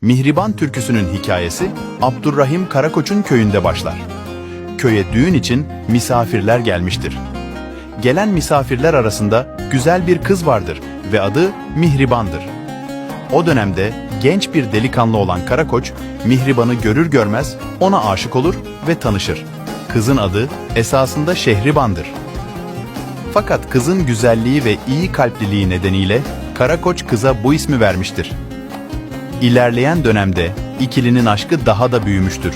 Mihriban türküsünün hikayesi Abdurrahim Karakoç'un köyünde başlar. Köye düğün için misafirler gelmiştir. Gelen misafirler arasında güzel bir kız vardır ve adı Mihriban'dır. O dönemde genç bir delikanlı olan Karakoç, Mihriban'ı görür görmez ona aşık olur ve tanışır. Kızın adı esasında Şehriban'dır. Fakat kızın güzelliği ve iyi kalpliliği nedeniyle Karakoç kıza bu ismi vermiştir. İlerleyen dönemde ikilinin aşkı daha da büyümüştür.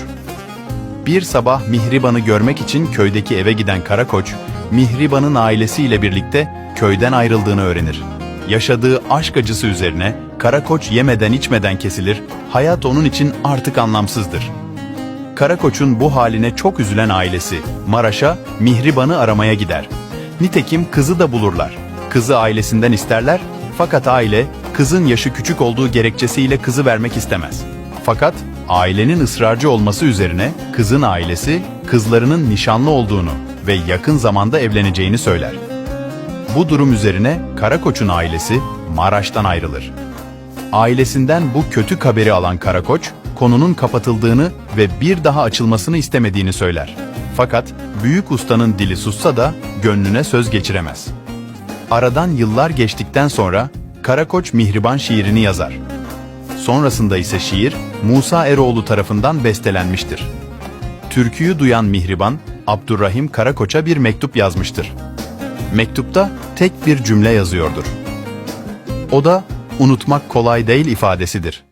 Bir sabah Mihriban'ı görmek için köydeki eve giden Karakoç, Mihriban'ın ailesiyle birlikte köyden ayrıldığını öğrenir. Yaşadığı aşk acısı üzerine Karakoç yemeden içmeden kesilir, hayat onun için artık anlamsızdır. Karakoç'un bu haline çok üzülen ailesi Maraş'a Mihriban'ı aramaya gider. Nitekim kızı da bulurlar. Kızı ailesinden isterler fakat aile kızın yaşı küçük olduğu gerekçesiyle kızı vermek istemez. Fakat ailenin ısrarcı olması üzerine kızın ailesi kızlarının nişanlı olduğunu ve yakın zamanda evleneceğini söyler. Bu durum üzerine Karakoç'un ailesi Maraş'tan ayrılır. Ailesinden bu kötü haberi alan Karakoç, konunun kapatıldığını ve bir daha açılmasını istemediğini söyler. Fakat büyük ustanın dili sussa da gönlüne söz geçiremez. Aradan yıllar geçtikten sonra Karakoç Mihriban şiirini yazar. Sonrasında ise şiir Musa Eroğlu tarafından bestelenmiştir. Türküyü duyan Mihriban, Abdurrahim Karakoç'a bir mektup yazmıştır. Mektupta tek bir cümle yazıyordur. O da unutmak kolay değil ifadesidir.